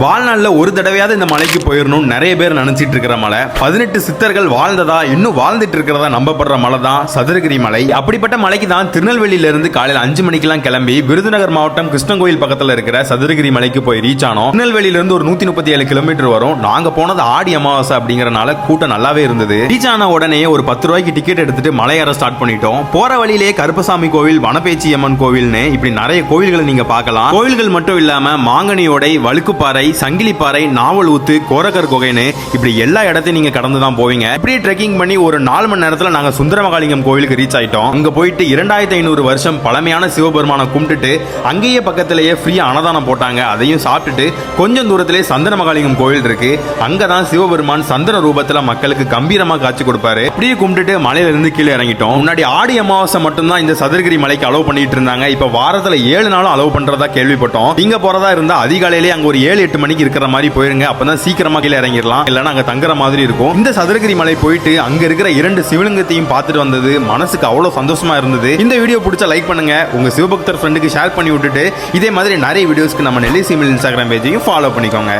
வாழ்நாளில் ஒரு தடவையாவது இந்த மலைக்கு போயிடணும் நிறைய பேர் நினைச்சிட்டு இருக்கிற மலை. பதினெட்டு சித்தர்கள் வாழ்ந்ததா இன்னும் வாழ்ந்துட்டு இருக்கிறதா நம்பப்படுற மலை தான் சதுரகிரி மலை. அப்படிப்பட்ட மலைக்கு தான் திருநெல்வேலியில இருந்து காலையில் அஞ்சு மணிக்கெல்லாம் கிளம்பி விருதுநகர் மாவட்டம் கிருஷ்ணகோயில் பக்கத்தில் இருக்கிற சதுரகிரி மலைக்கு போய் ரீச் ஆனோம். திருநெல்வேலியிலிருந்து ஒரு நூத்தி முப்பத்தி ஏழு கிலோமீட்டர் வரும். நாங்கள் போனது ஆடி அமாவாசை அப்படிங்கறனால கூட்டம் நல்லாவே இருந்தது. ரீச் ஆன உடனே ஒரு பத்து ரூபாய்க்கு டிக்கெட் எடுத்துட்டு மலையேற ஸ்டார்ட் பண்ணிட்டோம். போற வழியிலே கருப்பசாமி கோவில் வனப்பேச்சி அம்மன் கோவில்னு இப்படி நிறைய கோவில்களை நீங்க பார்க்கலாம். கோவில்கள் மட்டும் இல்லாம மாங்கனியோடை வழுக்குப்பாறை சங்கிலிப்பாறை நாவல் ஊத்து கோரகர் குகைன்னு இப்படி எல்லா இடத்தையும் நீங்க கடந்து தான் போவீங்க. இப்படி ட்ரெக்கிங் பண்ணி ஒரு நாலு மணி நேரத்துல நாங்க சுந்தரமகாலிங்கம் கோவிலுக்கு ரீச் ஆயிட்டோம். அங்க போயிட்டு இரண்டாயிரத்தி ஐநூறு வருஷம் பழமையான சிவபெருமானை கும்பிட்டுட்டு அங்கேயே பக்கத்திலேயே ஃப்ரீயா அன்னதானம் போட்டாங்க. அதையும் சாப்பிட்டுட்டு கொஞ்சம் தூரத்திலே சந்தனமகாலிங்கம் கோவில் இருக்கு. அங்கதான் சிவபெருமான் சந்தன ரூபத்துல மக்களுக்கு கம்பீரமா காட்சி கொடுப்பாரு. அப்படியே கும்பிட்டுட்டு மலையில இருந்து கீழே இறங்கிட்டோம். முன்னாடி ஆடி அமாவாசை மட்டும்தான் இந்த சதுரகிரி மலைக்கு அலோவ் பண்ணிட்டு இருந்தாங்க. இப்ப வாரத்துல ஏழு நாளும் அலோவ் பண்றதா கேள்விப்பட்டோம். இங்க போறதா இருந்தா அதிகாலையிலே அங்க ஒரு ஏழு எட்டு மணிக்கு இருக்கிற மாதிரி போயிருங்க. அப்பதான் சீக்கிரமா கீழே இறங்கிடலாம். இல்லைன்னா அங்க தங்குற மாதிரி இருக்கும். இந்த சதுரகிரி மலை போயிட்டு அங்க இருக்கிற இரண்டு சிவலிங்கத்தையும் பார்த்துட்டு வந்தது மனசுக்கு அவ்வளவு சந்தோஷமா இருந்தது. இந்த வீடியோ பிடிச்சா லைக் பண்ணுங்க. உங்க சிவபக்தர் ஃப்ரெண்டுக்கு ஷேர் பண்ணி விட்டுட்டு இதே மாதிரி நிறைய வீடியோஸ்க்கு நம்ம நெல்லி சிமில் இன்ஸ்டாகிராம் பேஜையும் ஃபாலோ பண்ணிக்கோங்க.